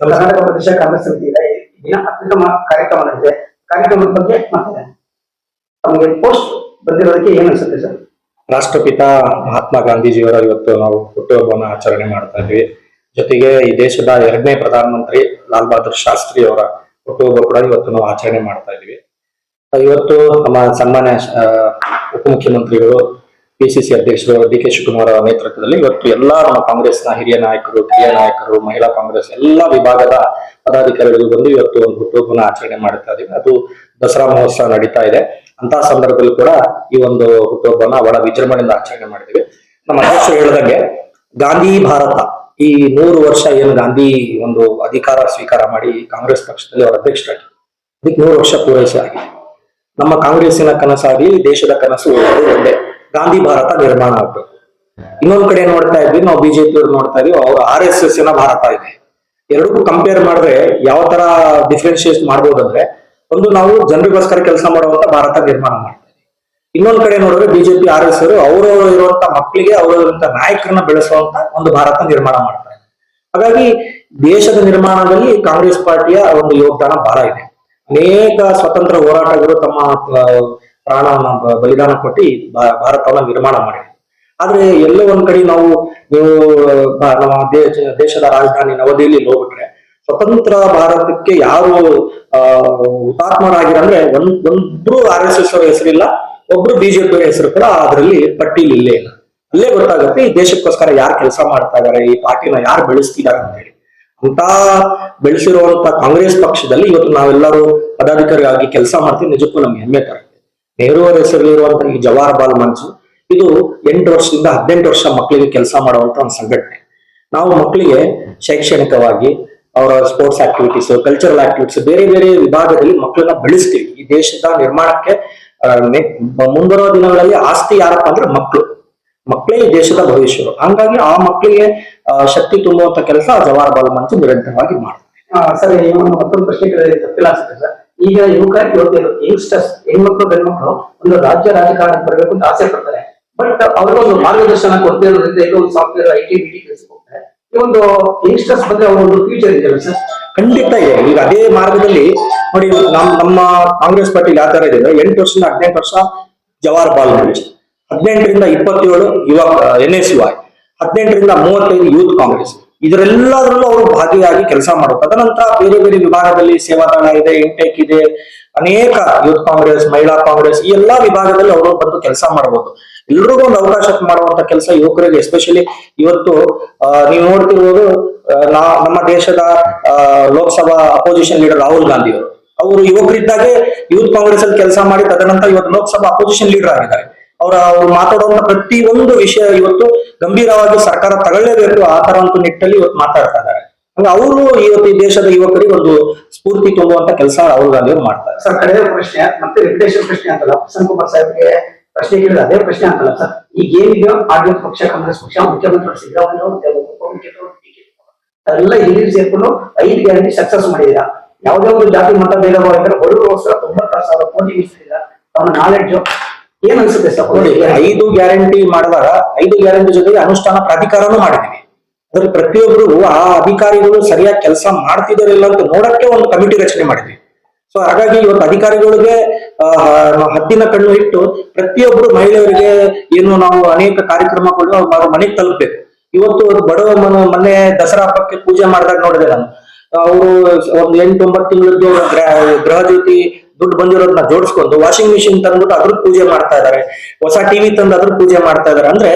ಕರ್ನಾಟಕ ಪ್ರದೇಶ ಕಾಂಗ್ರೆಸ್ ಸಮಿತಿ ಇದೆ. ದಿನ ಅತ್ಯುತ್ತಮ ಕಾರ್ಯಕ್ರಮ ನಡೆದಿದೆ ಕಾರ್ಯಕ್ರಮದ ಬಗ್ಗೆ ಮಾತಾಡ ತಮಗೆ ಪೋಸ್ಟ್ ಬಂದಿರೋದಕ್ಕೆ ಏನ್ ಅನ್ಸುತ್ತೆ ಸರ್? ರಾಷ್ಟ್ರಪಿತ ಮಹಾತ್ಮ ಗಾಂಧೀಜಿಯವರ ಇವತ್ತು ನಾವು ಹುಟ್ಟುಹಬ್ಬವನ್ನು ಆಚರಣೆ ಮಾಡ್ತಾ ಇದ್ವಿ. ಜೊತೆಗೆ ಈ ದೇಶದ ಎರಡನೇ ಪ್ರಧಾನಮಂತ್ರಿ ಲಾಲ್ ಬಹದ್ದೂರ್ ಶಾಸ್ತ್ರಿ ಅವರ ಹುಟ್ಟುಹಬ್ಬ ಕೂಡ ಇವತ್ತು ನಾವು ಆಚರಣೆ ಮಾಡ್ತಾ ಇದ್ವಿ. ಇವತ್ತು ನಮ್ಮ ಸನ್ಮಾನ್ಯ ಉಪಮುಖ್ಯಮಂತ್ರಿಗಳು ಪಿಸಿಸಿ ಅಧ್ಯಕ್ಷರು ಡಿ ಕೆ ಶಿವಕುಮಾರ್ ಅವರ ನೇತೃತ್ವದಲ್ಲಿ ಇವತ್ತು ಎಲ್ಲಾ ನಮ್ಮ ಕಾಂಗ್ರೆಸ್ನ ಹಿರಿಯ ನಾಯಕರು ಕಿರಿಯ ನಾಯಕರು, ಮಹಿಳಾ ಕಾಂಗ್ರೆಸ್ ಎಲ್ಲಾ ವಿಭಾಗದ ಪದಾಧಿಕಾರಿಗಳು ಬಂದು ಇವತ್ತು ಒಂದು ಹುಟ್ಟುಹಬ್ಬನ ಆಚರಣೆ ಮಾಡ್ತಾ ಇದೀವಿ ಅದು ದಸರಾ ಮಹೋತ್ಸವ ನಡೀತಾ ಇದೆ. ಅಂತ ಸಂದರ್ಭದಲ್ಲಿ ಕೂಡ ಈ ಒಂದು ಹುಟ್ಟುಹಬ್ಬನ ಬಹಳ ವಿಜೃಂಭಣೆಯಿಂದ ಆಚರಣೆ ಮಾಡಿದೀವಿ ನಮ್ಮ ಅಧ್ಯಕ್ಷರು ಹೇಳಿದಂಗೆ ಗಾಂಧಿ ಭಾರತ ಈ ನೂರು ವರ್ಷ ಏನು ಗಾಂಧಿ ಒಂದು ಅಧಿಕಾರ ಸ್ವೀಕಾರ ಮಾಡಿ ಕಾಂಗ್ರೆಸ್ ಪಕ್ಷದಲ್ಲಿ ಅವರ ಅಧ್ಯಕ್ಷರಾಗಿ ಇದಕ್ಕೆ ನೂರು ವರ್ಷ ಪೂರೈಸಲಾಗಿದೆ ನಮ್ಮ ಕಾಂಗ್ರೆಸ್ಸಿನ ಕನಸಾಗಿ ದೇಶದ ಕನಸು ಒಂದೇ. ಗಾಂಧಿ ಭಾರತ ನಿರ್ಮಾಣ ಆಗ್ಬೇಕು ಇನ್ನೊಂದ್ ಕಡೆ ನೋಡ್ತಾ ಇದ್ವಿ, ನಾವು ಬಿಜೆಪಿ ಅವ್ರು ನೋಡ್ತಾ ಇದ್ವಿ, ಅವ್ರ ಆರ್ ಎಸ್ ಎಸ್ನ ಭಾರತ ಇದೆ. ಎರಡಕ್ಕೂ ಕಂಪೇರ್ ಮಾಡಿದ್ರೆ ಯಾವ ತರ ಡಿಫ್ರೆನ್ಶಿಯೇಟ್ ಮಾಡ್ಬೋದಂದ್ರೆ, ಒಂದು ನಾವು ಜನರಿಗೋಸ್ಕರ ಕೆಲಸ ಮಾಡುವಂತ ಭಾರತ ನಿರ್ಮಾಣ ಮಾಡ್ತೀವಿ ಇನ್ನೊಂದ್ ಕಡೆ ನೋಡಿದ್ರೆ ಬಿಜೆಪಿ, ಆರ್ ಎಸ್ ಅವರು ಇರುವಂತ ಮಕ್ಕಳಿಗೆ ಅವರಿರುವಂತ ನಾಯಕರನ್ನ ಬೆಳೆಸುವಂತ ಒಂದು ಭಾರತ ನಿರ್ಮಾಣ ಮಾಡ್ತಾರೆ ಹಾಗಾಗಿ ದೇಶದ ನಿರ್ಮಾಣದಲ್ಲಿ ಕಾಂಗ್ರೆಸ್ ಪಾರ್ಟಿಯ ಒಂದು ಯೋಗದಾನ ಬಹಳ ಇದೆ. ಅನೇಕ ಸ್ವತಂತ್ರ ಹೋರಾಟಗಾರರು ತಮ್ಮ ಪ್ರಾಣವನ್ನ ಬಲಿದಾನ ಕೊಟ್ಟು ಭಾರತವನ್ನ ನಿರ್ಮಾಣ ಮಾಡಿ ಆದ್ರೆ ಎಲ್ಲೋ ಒಂದ್ ಕಡೆ ನಾವು, ನೀವು ನಮ್ಮ ದೇಶದ ರಾಜಧಾನಿ ನವದೆಹಲಿ ಹೋಗ್ಬಿಟ್ರೆ ಸ್ವತಂತ್ರ ಭಾರತಕ್ಕೆ ಯಾರು ಹುತಾತ್ಮರಾಗಿರಂದ್ರೆ ಒಂದ್, ಒಂದ್ರು ಆರ್ ಎಸ್ ಎಸ್ ಅವರ ಹೆಸರಿಲ್ಲ, ಒಬ್ರು ಬಿಜೆಪಿ ಹೆಸರು ಕೂಡ ಅದರಲ್ಲಿ ಪಟ್ಟಿಲಿ ಇಲ್ಲೇ. ಇಲ್ಲ ಅಲ್ಲೇ ಗೊತ್ತಾಗುತ್ತೆ ಈ ದೇಶಕ್ಕೋಸ್ಕರ ಯಾರು ಕೆಲಸ ಮಾಡ್ತಾ ಇದಾರೆ, ಈ ಪಾರ್ಟಿನ ಯಾರು ಬೆಳೆಸ್ತಿದ್ದಾರೆ ಅಂತ ಹೇಳಿ ಅಂತ ಬೆಳೆಸಿರುವಂತ ಕಾಂಗ್ರೆಸ್ ಪಕ್ಷದಲ್ಲಿ ಇವತ್ತು ನಾವೆಲ್ಲರೂ ಪದಾಧಿಕಾರಿಯಾಗಿ ಕೆಲಸ ಮಾಡ್ತೀವಿ, ನಿಜಕ್ಕೂ ನಮ್ಗೆ ಹೆಮ್ಮೆ ತರುತ್ತೆ ನೆಹರು ಅವರ ಹೆಸರಲ್ಲಿರುವಂತಹ ಈ ಜವಾಹರ್ ಬಾಲ್ ಮಂಚು, ಇದು ಎಂಟು ವರ್ಷದಿಂದ ಹದಿನೆಂಟು ವರ್ಷ ಮಕ್ಕಳಿಗೆ ಕೆಲಸ ಮಾಡುವಂತ ಒಂದು ಸಂಘಟನೆ. ನಾವು ಮಕ್ಕಳಿಗೆ ಶೈಕ್ಷಣಿಕವಾಗಿ, ಅವರ ಸ್ಪೋರ್ಟ್ಸ್ ಆಕ್ಟಿವಿಟೀಸ್ ಕಲ್ಚರಲ್ ಆಕ್ಟಿವಿಟೀಸ್ ಬೇರೆ ಬೇರೆ ವಿಭಾಗದಲ್ಲಿ ಮಕ್ಕಳನ್ನ ಬೆಳೆಸ್ತೀವಿ. ಈ ದೇಶದ ನಿರ್ಮಾಣಕ್ಕೆ ಮುಂಬರುವ ದಿನಗಳಲ್ಲಿ ಆಸ್ತಿ ಯಾರಪ್ಪ ಅಂದ್ರೆ ಮಕ್ಕಳು ಮಕ್ಕಳೇ ಈ ದೇಶದ ಭವಿಷ್ಯರು. ಹಂಗಾಗಿ ಆ ಮಕ್ಕಳಿಗೆ ಶಕ್ತಿ ತುಂಬುವಂತ ಕೆಲಸ ಜವಾಹರ್ ಬಾಲ್ ಮಂಚು ನಿರಂತರವಾಗಿ ಮಾಡ್ತಾರೆ ಸರ್ ಮತ್ತೊಂದು ಪ್ರಶ್ನೆ ತಪ್ಪಿಲ್ಲ ಅನ್ಸುತ್ತೆ ಸರ್. ಈಗ ಯುವಕ, ಯುವತಿಯರು ಯಂಗ್ಸ್ಟರ್ಸ್ ಹೆಣ್ಮಕ್ಳು, ಗಂಡ್ಮಕ್ಳು ಒಂದು ರಾಜ್ಯ ರಾಜಕಾರಣಕ್ಕೆ ಬರಬೇಕು ಅಂತ ಆಸೆ ಪಡ್ತಾರೆ. ಬಟ್ ಅವ್ರಿಗೊಂದು ಮಾರ್ಗದರ್ಶನ ಕೊರತೆ ಇರೋದ್ರಿಂದ ಎಲ್ಲೋ ಒಂದು software I T B T ಈ ಒಂದು ಯಂಗ್ಸ್ಟರ್ಸ್ ಬಂದ್ರೆ ಅವ್ರ ಒಂದು ಫ್ಯೂಚರ್ ಇದೆಯಲ್ಲ ಸರ್ ಖಂಡಿತ ಇದೆ. ಈಗ ಅದೇ ಮಾರ್ಗದಲ್ಲಿ ನೋಡಿ, ನಮ್, ನಮ್ಮ ಕಾಂಗ್ರೆಸ್ ಪಾರ್ಟಿ ಯಾವ ತರ ಇದೆ. ಎಂಟು ವರ್ಷದಿಂದ ಹದಿನೆಂಟು ವರ್ಷ ಜವಾಹರ್ ಬಾಲ್ ಮಂಚ್ ಹದಿನೆಂಟರಿಂದ ಇಪ್ಪತ್ತೇಳು ಯುವ, ಎನ್ ಎಸ್ ಯು ಐ ಹದಿನೆಂಟರಿಂದ ಮೂವತ್ತೈದು ಯೂತ್ ಕಾಂಗ್ರೆಸ್. ಇದರೆಲ್ಲದರಲ್ಲೂ ಅವರು ಭಾಗಿಯಾಗಿ ಕೆಲಸ ಮಾಡುತ್ತೆ ತದನಂತರ ಬೇರೆ ಬೇರೆ ವಿಭಾಗದಲ್ಲಿ ಸೇವಾದಳ ಇದೆ ಇಂಟೆಕ್ ಇದೆ, ಅನೇಕ ಯೂತ್ ಕಾಂಗ್ರೆಸ್, ಮಹಿಳಾ ಕಾಂಗ್ರೆಸ್ ಈ ಎಲ್ಲಾ ವಿಭಾಗದಲ್ಲಿ ಅವರು ಬಂದು ಕೆಲಸ ಮಾಡಬಹುದು ಎಲ್ರಿಗೂ ಒಂದು ಅವಕಾಶ ಮಾಡುವಂತ ಕೆಲಸ ಯುವಕರಿಗೆ ಎಸ್ಪೆಷಲಿ ಇವತ್ತು ನೀವು ನೋಡ್ತಿರ್ಬೋದು ನಾ- ನಮ್ಮ ದೇಶದ ಲೋಕಸಭಾ ಅಪೋಸಿಷನ್ ಲೀಡರ್ ರಾಹುಲ್ ಗಾಂಧಿ ಅವರು ಅವರು ಯುವಕರಿದ್ದಾಗೆ ಯೂತ್ ಕಾಂಗ್ರೆಸ್ ಅಲ್ಲಿ ಕೆಲಸ ಮಾಡಿ, ತದನಂತರ ಇವತ್ತು ಲೋಕಸಭಾ ಅಪೋಸಿಷನ್ ಲೀಡರ್ ಆಗಿದ್ದಾರೆ. ಅವರ ಅವ್ರು ಮಾತಾಡುವಂತ ಪ್ರತಿ ಒಂದು ವಿಷಯ ಇವತ್ತು ಗಂಭೀರವಾಗಿ ಸರ್ಕಾರ ತಗೊಳ್ಳೇಬೇಕು ಆ ತರ ಒಂದು ನಿಟ್ಟಲ್ಲಿ ಇವತ್ತು ಮಾತಾಡ್ತಾ ಇದ್ದಾರೆ. ಹಂಗ ಅವರು ಇವತ್ತು ಈ ದೇಶದ ಯುವಕರಿಗೆ ಒಂದು ಸ್ಫೂರ್ತಿ ತುಂಬುವಂತ ಕೆಲಸ ರಾಹುಲ್ ಅವರು ಮಾಡ್ತಾರೆ. ಸರ್ ಕಡೆಯ ಪ್ರಶ್ನೆ, ಮತ್ತೆ ವೆಂಕಟೇಶ್ವರ ಪ್ರಶ್ನೆ ಅಂತಲ್ಲ, ಪ್ರಸನ್ನ ಕುಮಾರ್ ಸಾಹೇಬ್ಗೆ ಪ್ರಶ್ನೆ ಕೇಳಿದ ಅದೇ ಪ್ರಶ್ನೆ ಅಂತಲ್ಲ ಸರ್, ಈಗ ಏನಿದೆ ಆಡಳಿತ ಪಕ್ಷ, ಕಾಂಗ್ರೆಸ್ ಪಕ್ಷ, ಮುಖ್ಯಮಂತ್ರಿ ಸಿದ್ದರಾಮಯ್ಯ ಎಲ್ಲ ಇಲ್ಲಿ ಸೇರ್ಕೊಂಡು ಐದು ಗ್ಯಾರಂಟಿ ಸಕ್ಸಸ್ ಮಾಡಿದೀರಾ ಯಾವುದೇ ಒಂದು ಜಾತಿ ಮತ ಭೇದವಾಗಿದ್ರೆ ಬಡವರು ತೊಂಬತ್ತಾರು ಸಾವಿರ ಕೋಟಿ ಮೀಸಲಿಲ್ಲ. ಅವನ ನಾಲೆಡ್ಜ್. ಏನ್ ಅನ್ಸುತ್ತೆ ಸರ್? ನೋಡಿ ಐದು ಗ್ಯಾರಂಟಿ ಮಾಡಿದಾಗ ಐದು ಗ್ಯಾರಂಟಿ ಜೊತೆಗೆ ಅನುಷ್ಠಾನ ಪ್ರಾಧಿಕಾರನೂ ಮಾಡಿದೀವಿ ಅದ್ರ ಪ್ರತಿಯೊಬ್ಬರು ಆ ಅಧಿಕಾರಿಗಳು ಸರಿಯಾಗಿ ಕೆಲಸ ಮಾಡ್ತಿದಾರಿಲ್ಲ ಅಂತ ನೋಡಕ್ಕೆ ಒಂದು ಕಮಿಟಿ ರಚನೆ ಮಾಡಿದ್ವಿ. ಸೊ ಹಾಗಾಗಿ ಇವತ್ತು ಅಧಿಕಾರಿಗಳಿಗೆ ಹದ್ದಿನ ಕಣ್ಣು ಇಟ್ಟು ಪ್ರತಿಯೊಬ್ಬರು ಮಹಿಳೆಯರಿಗೆ ಏನು ನಾವು ಅನೇಕ ಕಾರ್ಯಕ್ರಮಗಳು ಅವ್ರ ಮನೆಗೆ ತಲುಪಬೇಕು. ಇವತ್ತು ಬಡವ ಮನ ಮೊನ್ನೆ ದಸರಾ ಹಬ್ಬಕ್ಕೆ ಪೂಜೆ ಮಾಡಿದಾಗ ನೋಡಿದೆ ನಾನು. ಅವರು ಒಂದು ಎಂಟು ಒಂಬತ್ತು ತಿಂಗಳದ್ದು ಗೃಹ ಜ್ಯೋತಿ ದುಡ್ಡು ಬಂದಿರೋದನ್ನ ಜೋಡಿಸ್ಕೊಂಡು ವಾಷಿಂಗ್ ಮಿಷಿನ್ ತಂದ್ಬಿಟ್ಟು ಅದ್ರ ಪೂಜೆ ಮಾಡ್ತಾ ಇದಾರೆ. ಹೊಸ ಟಿವಿ ತಂದು ಅದ್ರ ಪೂಜೆ ಮಾಡ್ತಾ ಇದಾರೆ. ಅಂದ್ರೆ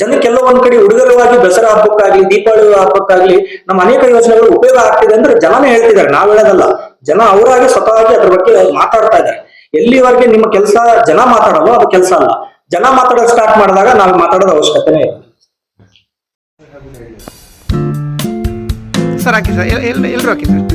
ಜನಕ್ಕೆಲ್ಲ ಒಂದ್ ಕಡೆ ಉಡುಗೊರವಾಗಿ ದಸರಾ ಹಬ್ಬಕ್ಕಾಗ್ಲಿ, ದೀಪಾವಳಿ ಹಬ್ಬಕ್ಕಾಗ್ಲಿ ನಮ್ಮ ಅನೇಕ ಯೋಜನೆಗಳು ಉಪಯೋಗ ಆಗ್ತಿದೆ ಅಂದ್ರೆ ಜನನೇ ಹೇಳ್ತಿದ್ದಾರೆ. ನಾವು ಹೇಳೋದಲ್ಲ, ಜನ ಅವರಾಗಿ ಸ್ವತಃವಾಗಿ ಅದ್ರ ಬಗ್ಗೆ ಮಾತಾಡ್ತಾ ಇದ್ದಾರೆ. ಎಲ್ಲಿವರೆಗೆ ನಿಮ್ಮ ಕೆಲಸ ಜನ ಮಾತಾಡಲ್ಲ ಅದು ಕೆಲಸ ಅಲ್ಲ. ಜನ ಮಾತಾಡೋದು ಸ್ಟಾರ್ಟ್ ಮಾಡಿದಾಗ ನಾವು ಮಾತಾಡೋದು ಅವಶ್ಯಕತೆನೇ ಇಲ್ಲ. ಸರ್ ಹಾಕಿ ಸರ್. ಎಲ್ ಎಲ್ರು ಹಾಕಿ ಸರ್?